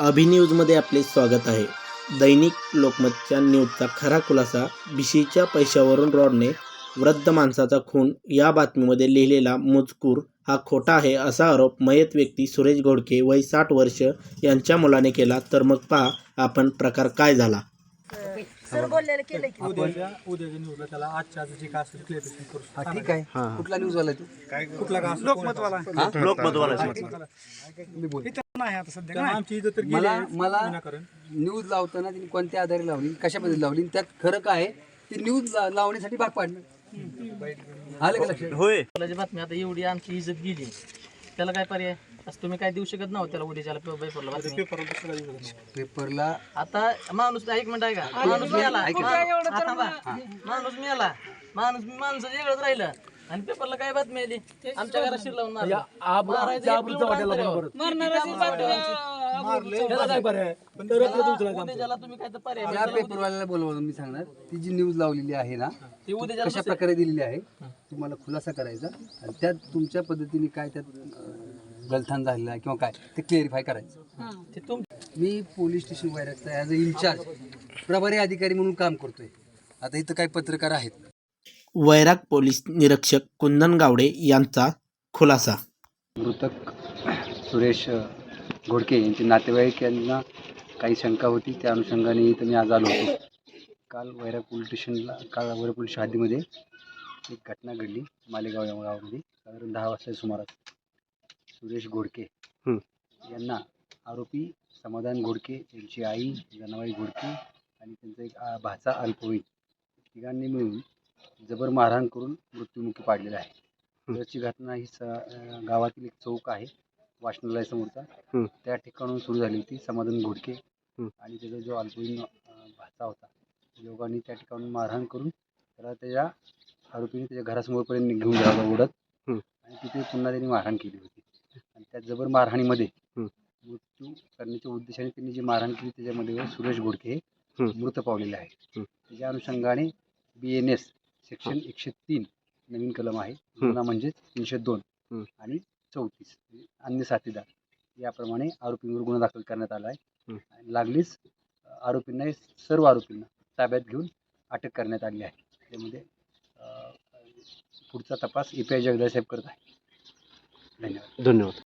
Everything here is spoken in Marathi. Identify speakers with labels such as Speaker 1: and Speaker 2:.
Speaker 1: अभिन्यूजमध्ये आपले स्वागत आहे. दैनिक लोकमतच्या न्यूजचा खरा खुलासा भिशीच्या पैशावरून रॉडने वृद्ध माणसाचा खून या बातमीमध्ये लिहिलेला मजकूर हा खोटा आहे असा आरोप मयत व्यक्ती सुरेश घोडके वय साठ वर्ष यांच्या मुलाने केला तर मग पहा आपण प्रकार काय झाला.
Speaker 2: सर बोललेलं केलं की
Speaker 3: उद्याच्या उद्याच्या न्यूजला त्याला आजच्या आजची काय असेल क्लिअरेशन करू
Speaker 4: हा ठीक आहे. कुठला न्यूज आला तू?
Speaker 3: कुठला का लोकमतवाला.
Speaker 4: मी बोल
Speaker 3: नाही आता सध्या. आमची इथं तर गेली
Speaker 4: मला
Speaker 3: आहे.
Speaker 4: मला
Speaker 3: विनाकारण.
Speaker 4: न्यूज लावताना तिने कोणत्या आधारे लावली? कशामध्ये लावली? त्यात खरं काय आहे ती न्यूज ला- लावण्यासाठी भाग पाडणं आलं का लक्षात?
Speaker 5: मुलाची बातमी आता एवढी आमची इज्जत गेली. त्याला काय पर्याय? असं तुम्ही काय देऊ शकत नव्हतं त्याला उद्याच्याला पेपरला बातमी.
Speaker 4: पेपरला
Speaker 5: आता माणूस एक मिनिट आहे का माणूस मिळाला. हा, थांबा. माणूस मिळाला. माणूस माणसं वेगळंच राहिलं. आणि पेपरला काय बातमी आली? आमच्या घरात शिर लावून मारलं. मारायचं एक किलोमीटर अंतरावर. उद्याच्याला तुम्ही काय तर पर्याय
Speaker 4: त्या पेपरवाल्याला बोलवून मी सांगणार. ती जी न्यूज लावलेली आहे ना
Speaker 5: ते उद्याच्याला
Speaker 4: कशा प्रकारे दिलेली आहे तुम्हाला खुलासा करायचा आणि त्यात तुमच्या पद्धतीने काय त्यात अं, गलथान झालेला आहे किंवा काय ते क्लिअरिफाय करायचं.
Speaker 5: ते तुम
Speaker 4: मी पोलीस स्टेशन वैरागचा ॲज अ इन्चार्ज प्रभारी अधिकारी म्हणून काम करतोय. आता इथं काही पत्रकार आहेत.
Speaker 1: वैराग पोलीस निरीक्षक कुंदन गावडे यांचा खुलासा.
Speaker 4: मृतक सुरेश घोडके यांचे नातेवाईक यांना काही शंका होती त्या अनुषंगाने इथं मी आज आलो होतो. काल वैराग पोलीस स्टेशनला काल वैराग पोलीस हद्दीमध्ये एक घटना घडली मालेगाव या गावामध्ये. साधारण दहा वाजता सुमारास सुरेश घोडके यांना आरोपी समाधान घोडके यांची आई जनाबाई घोडके आणि त्यांचा एक आ, भाचा अल्पवयीन तिघांनी मिळून जबर मारहाण करून मृत्युमुखी पाडलेला आहे. याची घटना ही स गावातील एक चौक आहे. वाचनालयासमोरचा त्या ठिकाणून सुरू झाली होती समाधान घोडके. आणि त्याचा जो अल्पवयीन भाचा होता लोकांनी त्या ठिकाणून मारहाण करून त्याला त्याच्या आरोपीने त्याच्या घरासमोरपर्यंत घेऊन गेला होता ओढत आणि तिथे पुन्हा त्यांनी मारहाण केली होती. आणि त्या जबर मारहाणीमध्ये मृत्यू करण्याच्या उद्देशाने त्यांनी जी मारहाण केली त्याच्यामध्ये सुरेश घोडके हे मृत पावलेले आहे त्याच्या अनुषंगाने बी एन एस सेक्शन एकशे तीन नवीन कलम आहे. गुन्हा म्हणजेच तीनशे दोन. आणि चौतीस अन्य साथीदार. याप्रमाणे आरोपींवर गुन्हा दाखल करण्यात आला आहे. लागलीच आरोपींना सर्व आरोपींना ताब्यात घेऊन अटक करण्यात आली आहे. त्यामध्ये पुढचा तपास ए पी आय जगदासाहेब करत आहे धन्यवाद.
Speaker 6: धन्यवाद.